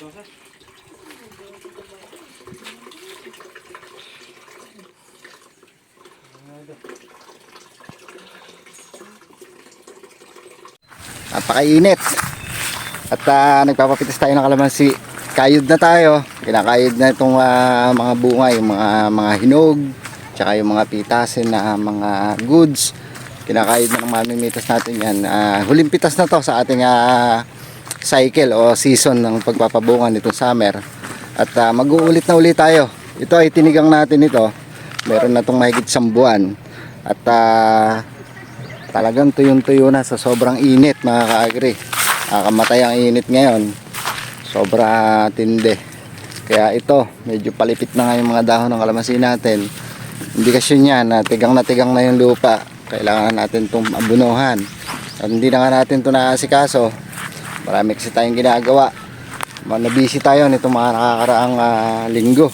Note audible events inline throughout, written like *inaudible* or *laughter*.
Napakainit. At ah, nagpapapitas tayo ng kalamansi. Kayod na tayo. Kinakayod na itong ah, mga bunga, yung mga mga hinog, tsaka yung mga pitasin na mga goods. Kinakayod na ng mamimitas natin yan. Ah, huling pitas na to sa ating ah, cycle o season ng pagpapabunga nitong summer. At ah, mag-uulit na ulit tayo. Ito ay tinigang natin ito. Meron na itong mahigit isang buwan. At ah, talagang tuyong-tuyo na sa sobrang init mga kaagri. Nakakamatay ang init ngayon. Sobra tindi. Kaya ito, medyo palipit na nga yung mga dahon ng kalamansi natin. Indikasyon yan na tigang na tigang na yung lupa. Kailangan natin itong abunuhan. At hindi na nga natin ito naasikaso. Marami kasi tayong ginagawa. Manabisi tayo nito mga nakakaraang ah, linggo.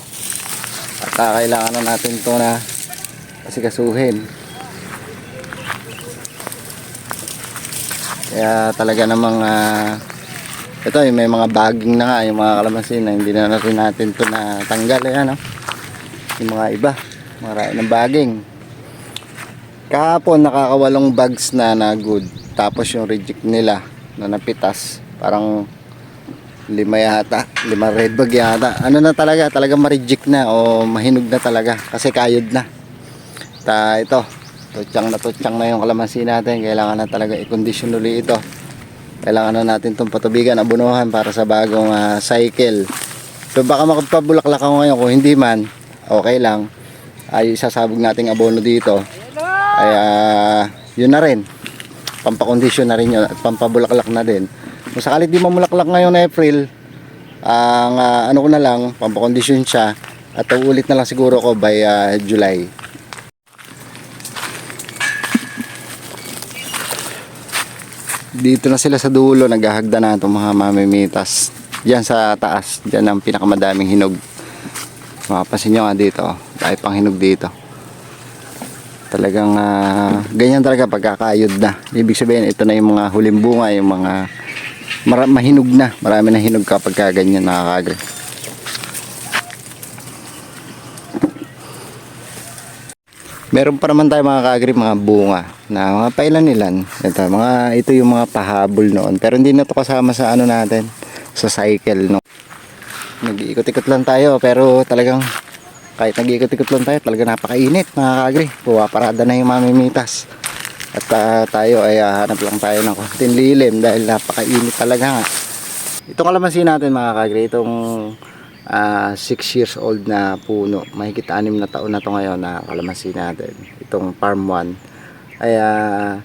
At ah, kailangan na natin ito na asikasuhin. Kaya talaga namang ah, ito may mga baging na nga yung mga kalamansi na hindi na natin natin ito na tanggal ayan oh. Yung mga iba, marami ng baging. Kahapon nakakawalong bags na na good. Tapos yung reject nila na napitas, parang lima yata, *laughs* lima red bag yata. Ano na talaga, talaga ma-reject na o mahinog na talaga kasi kayod na. Ta ito, tutsang na tutsang na yung kalamansi natin. Kailangan na talaga i-condition uli ito. Kailangan na natin itong patubigan, abunuhan para sa bagong ah, cycle. So baka makapabulaklak ako ngayon kung hindi man, okay lang. Ay sasabog nating abono dito. Ay ah, yun na rin. Pampakondisyon na rin yun at pampabulaklak na din. Kung sakali di mamulaklak ngayon April, ang ah, ano ko na lang, pampakondisyon siya at uulit na lang siguro ko by ah, July. Dito na sila sa dulo, naghahagda na itong mga mamimitas. Diyan sa taas, diyan ang pinakamadaming hinog. Mapapansin nyo nga dito, oh, dahil pang hinog dito. Talagang ah, ganyan talaga pagkakayod na. Ibig sabihin, ito na yung mga huling bunga, yung mga mara- mahinog na. Marami na hinog kapag ka ganyan nakakagre. Meron pa naman tayo mga kaagri, mga bunga na mga pailan-ilan. Ito, mga, ito yung mga pahabol noon. Pero hindi na to kasama sa ano natin, sa cycle. No? Nag-iikot-ikot lang tayo pero talagang kahit nag-iikot-ikot lang tayo, talaga napakainit mga kaagri. Puwaparada na yung mamimitas. At ah, tayo ay ah, hanap lang tayo ng konting lilim dahil napakainit talaga nga. Itong kalamansi natin mga kaagri, itong 6 years old na puno. Mahigit 6 na taon na to ngayon na kalamansi natin. Itong farm 1. Ay ah,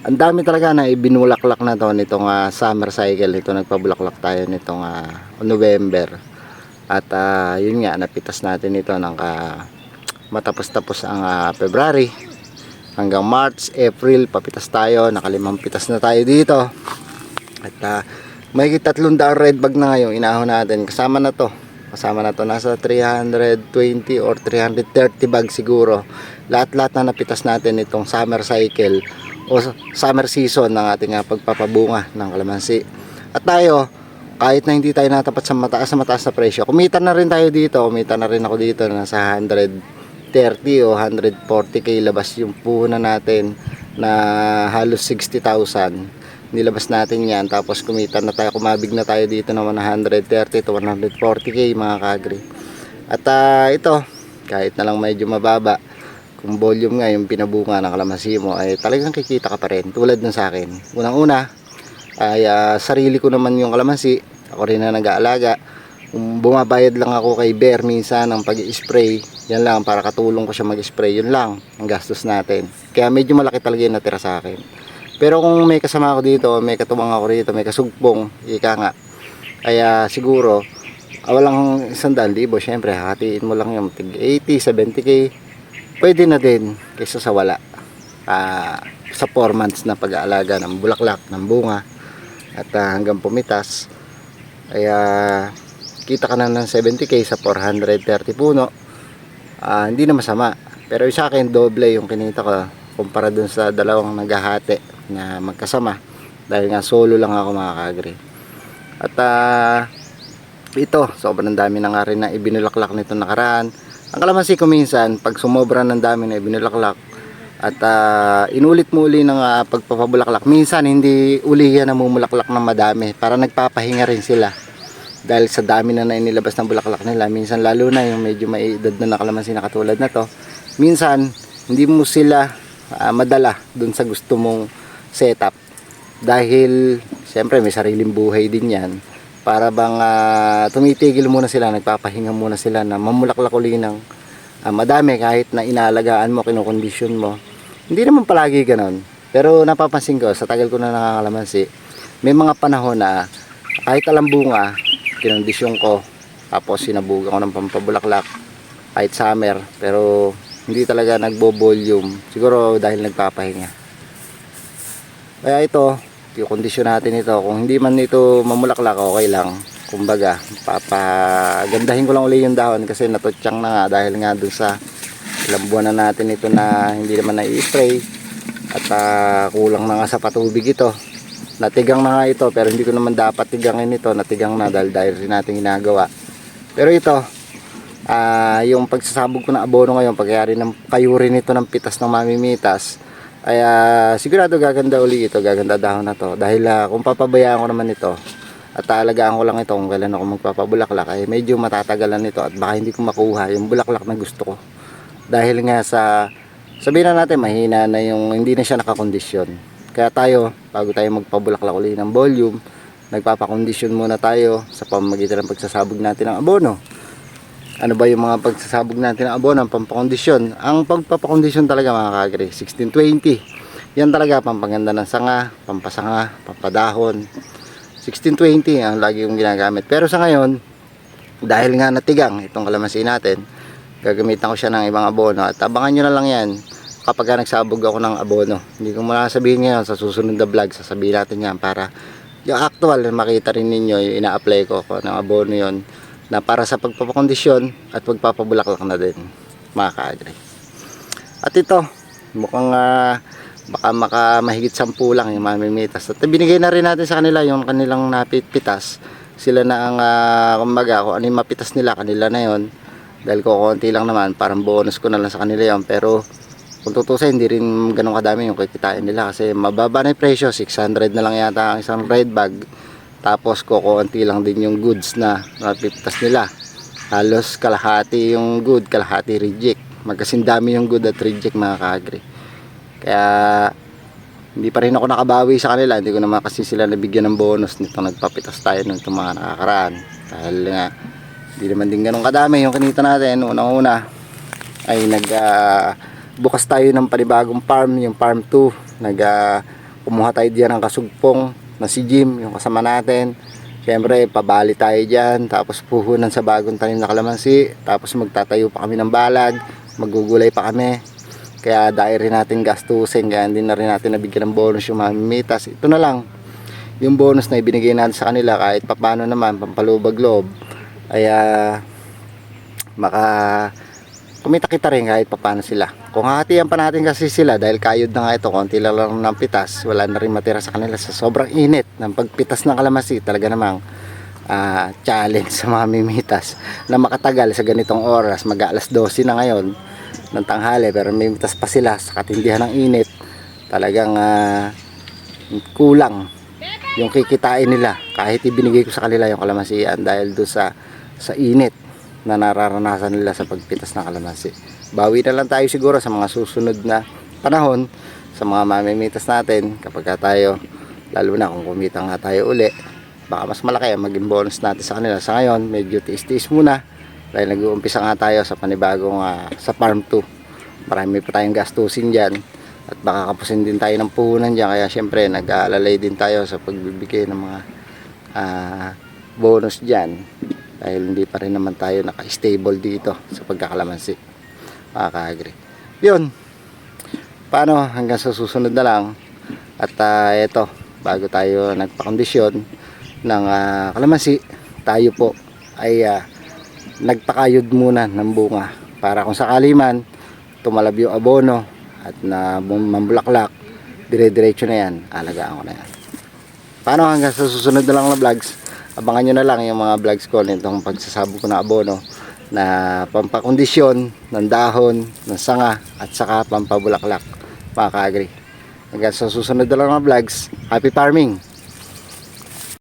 ang dami talaga na ibinulaklak na to nitong ah, summer cycle. Ito nagpabulaklak tayo nitong ah, November. At ah, yun nga, napitas natin ito ng ka, matapos-tapos ang ah, February hanggang March, April, papitas tayo. Nakalimang pitas na tayo dito. At uh, may tatlong daang red bag na ngayon inahon natin. Kasama na to. Kasama na to. Nasa 320 or 330 bag siguro. Lahat-lahat na napitas natin itong summer cycle o summer season ng ating ah, pagpapabunga ng kalamansi. At tayo, kahit na hindi tayo natapat sa mataas na mataas na presyo, kumita na rin tayo dito. Kumita na rin ako dito nasa 130 o 140k labas yung puhunan natin na halos 60,000 nilabas natin yan tapos kumita na tayo kumabig na tayo dito ng 130 to 140k mga kagri at ah, ito kahit na lang medyo mababa kung volume nga yung pinabunga ng kalamansi mo ay talagang kikita ka pa rin tulad ng sa akin. Unang una ay ah, sarili ko naman yung kalamansi. Ako rin na nag-aalaga. Bumabayad lang ako kay Bear minsan ng pag-spray yan lang para katulong ko siya mag-spray yun lang ang gastos natin. Kaya medyo malaki talaga yung natira sa akin. Pero kung may kasama ako dito may katuwang ako dito may kasugpong ika nga. Kaya siguro ah, walang isang daan libo syempre hatiin mo lang yung tig 80, 70k pwede na din kaysa sa wala. Ah, sa 4 months na pag-aalaga ng bulaklak ng bunga at ah, hanggang pumitas kaya kita ka na ng 70k sa 430 puno. Ah, hindi na masama. Pero sa akin doble yung kinita ko kumpara dun sa dalawang naghahati na magkasama. Dahil nga solo lang ako mga kagri at ah, ito, sobrang dami na nga rin na ibinulaklak nito nakaraan. Ang kalamansi ko minsan, pag sumobra ng dami na ibinulaklak at ah, inulit mo uli ng ah, pagpapabulaklak, minsan hindi uli yan namumulaklak ng madami para nagpapahinga rin sila. Dahil sa dami na nainilabas ng bulaklak nila, minsan lalo na yung medyo may edad na na kalamansi na katulad na to, minsan hindi mo sila ah, madala dun sa gusto mong setup. Dahil, siyempre may sariling buhay din yan para bang ah, tumitigil muna sila, nagpapahinga muna sila na mamulaklak uli ng ah, madami kahit na inaalagaan mo, kinukondisyon mo. Hindi naman palagi ganon. Pero napapansin ko, sa tagal ko na nakakalamansi, may mga panahon na kahit alam bunga, kinondisyon ko, tapos sinabugan ko ng pampabulaklak, kahit summer, pero hindi talaga nagbo-volume. Siguro dahil nagpapahinga. Kaya ito, yung kondisyon natin ito, kung hindi man ito mamulaklak, okay lang. Kumbaga, papagandahin ko lang uli yung dahon kasi natutsyang na nga dahil nga dun sa ilang buwan na natin ito na hindi naman na-spray at ah, kulang na nga sa patubig ito. Natigang na nga ito pero hindi ko naman dapat tigangin ito, natigang na dahil dahil rin natin ginagawa. Pero ito, ah yung pagsasabog ko ng abono ngayon, pagyari ng kayuri nito ng pitas ng mamimitas, ay ah, sigurado gaganda uli ito, gaganda dahon na to. Dahil ah, kung papabayaan ko naman ito, at talagaan ko lang ito kung kailan ako magpapabulaklak, ay medyo matatagalan ito at baka hindi ko makuha yung bulaklak na gusto ko. Dahil nga sa, sabihin na natin, mahina na yung, hindi na siya nakakondisyon. Kaya tayo, bago tayo magpabulaklak uli ng volume, nagpapakondisyon muna tayo sa pamamagitan ng pagsasabog natin ng abono ano ba yung mga pagsasabog natin ng abono, ang pampakondisyon. Ang pagpapakondisyon talaga mga kagre, 1620. Yan talaga, pampaganda ng sanga, pampasanga, pampadahon. 1620 ang lagi yung ginagamit. Pero sa ngayon, dahil nga natigang itong kalamansi natin, gagamitan ko siya ng ibang abono. At abangan nyo na lang yan kapag ka nagsabog ako ng abono. Hindi ko muna sabihin ngayon sa susunod na vlog, sasabihin natin yan para yung actual makita rin ninyo yung ina-apply ko ko ng abono yon na para sa pagpapakondisyon at pagpapabulaklak na din mga kaagre. At ito, mukhang ah, baka maka mahigit sampu lang yung mamimitas. At binigay na rin natin sa kanila yung kanilang napitpitas. Sila na ang uh, kumbaga kung ano yung mapitas nila, kanila na yon Dahil ko konti lang naman, parang bonus ko na lang sa kanila yon Pero kung tutusin, hindi rin ganun kadami yung kikitain nila kasi mababa na yung presyo, 600 na lang yata ang isang red bag. Tapos kukunti lang din yung goods na napipitas nila. Halos kalahati yung good, kalahati reject. Magkasing dami yung good at reject mga kaagri. Kaya hindi pa rin ako nakabawi sa kanila. Hindi ko naman kasi sila nabigyan ng bonus nito nagpapitas tayo ng itong mga nakakaraan. Dahil nga, hindi naman din ganun kadami yung kinita natin. Unang-una ay nag bukas tayo ng panibagong farm, yung farm 2. Nag ah, kumuha tayo diyan ng kasugpong na si Jim, yung kasama natin. Siyempre, pabali tayo dyan, tapos puhunan sa bagong tanim na kalamansi, tapos magtatayo pa kami ng balag, magugulay pa kami. Kaya dahil rin natin gastusin, kaya hindi na rin natin nabigyan ng bonus yung mamimitas. Ito na lang, yung bonus na ibinigay natin sa kanila kahit papano naman, pampalubag loob, ay ah, maka kumita kita rin kahit papano sila. Kung hatiyan pa natin kasi sila dahil kayod na nga ito, konti lang ng pitas, wala na rin matira sa kanila. Sa sobrang init ng pagpitas ng kalamansi, talaga namang ah, challenge sa mga mimitas na makatagal sa ganitong oras, mag alas 12 na ngayon ng tanghali pero may mitas pa sila sa katindihan ng init. Talagang ah, kulang yung kikitain nila kahit ibinigay ko sa kanila yung kalamansian dahil do sa sa init na nararanasan nila sa pagpitas ng kalamansi. Bawi na lang tayo siguro sa mga susunod na panahon sa mga mamimitas natin kapag ka tayo lalo na kung kumita nga tayo uli baka mas malaki ang maging bonus natin sa kanila. Sa ngayon medyo tiis-tiis muna dahil nag-uumpisa nga tayo sa panibagong ah, sa farm 2 marami pa tayong gastusin dyan at baka kapusin din tayo ng puhunan dyan. Kaya syempre nag-aalalay din tayo sa pagbibigay ng mga ah, bonus dyan dahil hindi pa rin naman tayo naka-stable dito sa pagkakalamansi. Mga kaagri. Yun. Paano? Hanggang sa susunod na lang. At ah, eto. Bago tayo nagpakondisyon ng ah, kalamansi tayo po ay ah, nagpakayod muna ng bunga. Para kung sakali man tumalab yung abono at na mambulaklak dire-diretso na yan. Alagaan ko na yan. Paano? Hanggang sa susunod na lang na vlogs abangan nyo na lang yung mga vlogs ko nitong pagsasabog ko ng abono na pampakondisyon ng dahon, ng sanga at saka pampabulaklak mga ka-agri. Hanggang sa susunod na lang mga vlogs. Happy farming!